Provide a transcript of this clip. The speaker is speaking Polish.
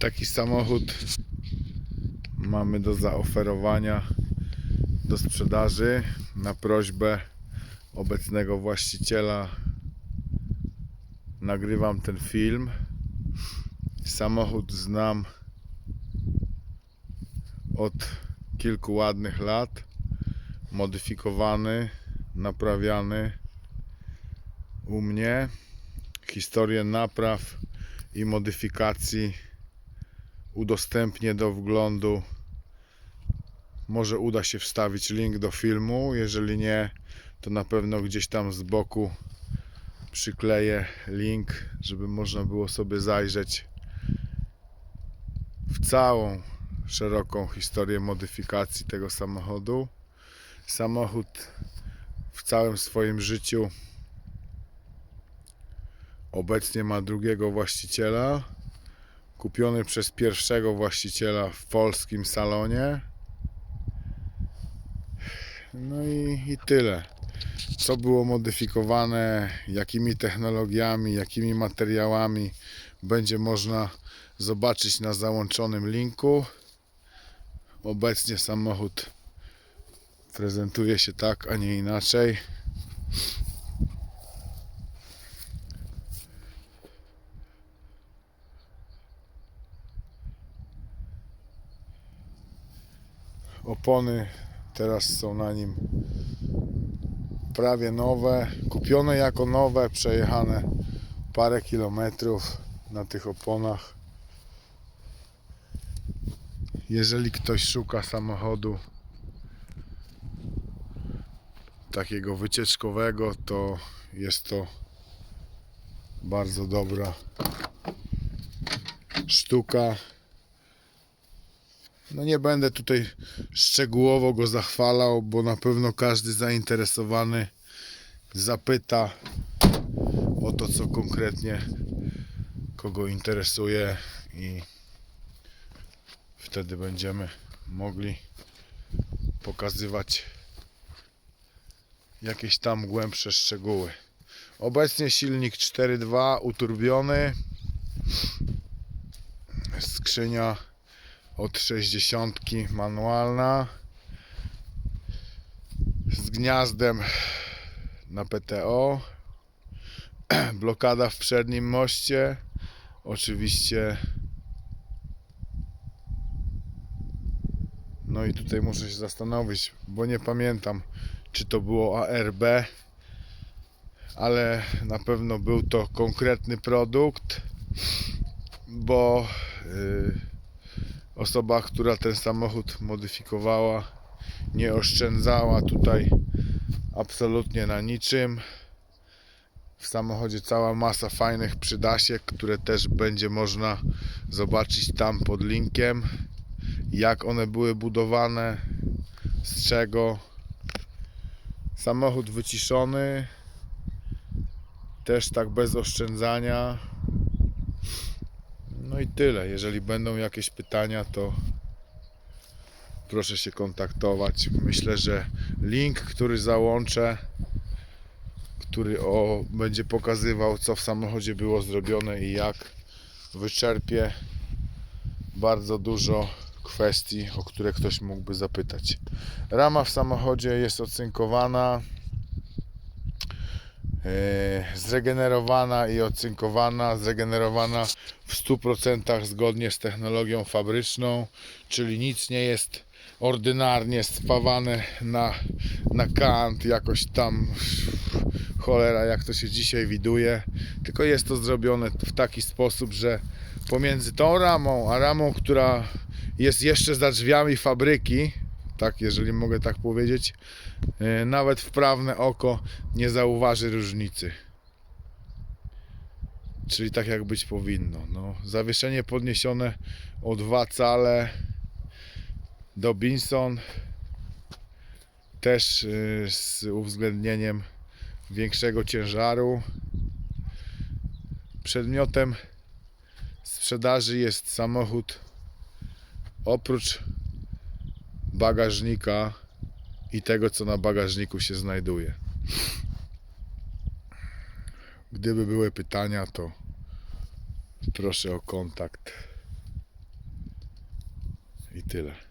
Taki samochód mamy do zaoferowania, do sprzedaży na prośbę obecnego właściciela. Nagrywam ten film. Samochód znam od kilku ładnych lat. Modyfikowany, naprawiany u mnie. Historię napraw i modyfikacji udostępnię do wglądu. Może uda się wstawić link do filmu. Jeżeli nie, to na pewno gdzieś tam z boku przykleję link, żeby można było sobie zajrzeć w całą szeroką historię modyfikacji tego samochodu. Samochód w całym swoim życiu obecnie ma drugiego właściciela. Kupiony przez pierwszego właściciela w polskim salonie. No i, i tyle. Co było modyfikowane, jakimi technologiami, jakimi materiałami będzie można zobaczyć na załączonym linku. Obecnie samochód prezentuje się tak, a nie inaczej. Opony teraz są na nim prawie nowe, kupione jako nowe, przejechane parę kilometrów na tych oponach. Jeżeli ktoś szuka samochodu takiego wycieczkowego, to jest to bardzo dobra sztuka. No nie będę tutaj szczegółowo go zachwalał, bo na pewno każdy zainteresowany zapyta o to, co konkretnie kogo interesuje i wtedy będziemy mogli pokazywać jakieś tam głębsze szczegóły. Obecnie silnik 4.2 uturbiony. Skrzynia od 60 manualna z gniazdem na PTO blokada w przednim moście oczywiście. No i tutaj muszę się zastanowić bo nie pamiętam czy to było ARB ale na pewno był to konkretny produkt bo yy, osoba, która ten samochód modyfikowała, nie oszczędzała tutaj absolutnie na niczym. W samochodzie cała masa fajnych przydasiek, które też będzie można zobaczyć tam pod linkiem. Jak one były budowane, z czego. Samochód wyciszony, też tak bez oszczędzania. I tyle. Jeżeli będą jakieś pytania, to proszę się kontaktować. Myślę, że link, który załączę, który o, będzie pokazywał, co w samochodzie było zrobione i jak, wyczerpie bardzo dużo kwestii, o które ktoś mógłby zapytać. Rama w samochodzie jest ocynkowana. E, zregenerowana i ocynkowana, zregenerowana w 100% zgodnie z technologią fabryczną, czyli nic nie jest ordynarnie spawane na, na kant, jakoś tam cholera, jak to się dzisiaj widuje, tylko jest to zrobione w taki sposób, że pomiędzy tą ramą, a ramą, która jest jeszcze za drzwiami fabryki, tak, jeżeli mogę tak powiedzieć, e, nawet wprawne oko nie zauważy różnicy. Czyli tak jak być powinno. No, zawieszenie podniesione o dwa cale do Binson też e, z uwzględnieniem większego ciężaru. Przedmiotem sprzedaży jest samochód oprócz bagażnika i tego, co na bagażniku się znajduje. Gdyby były pytania, to proszę o kontakt. I tyle.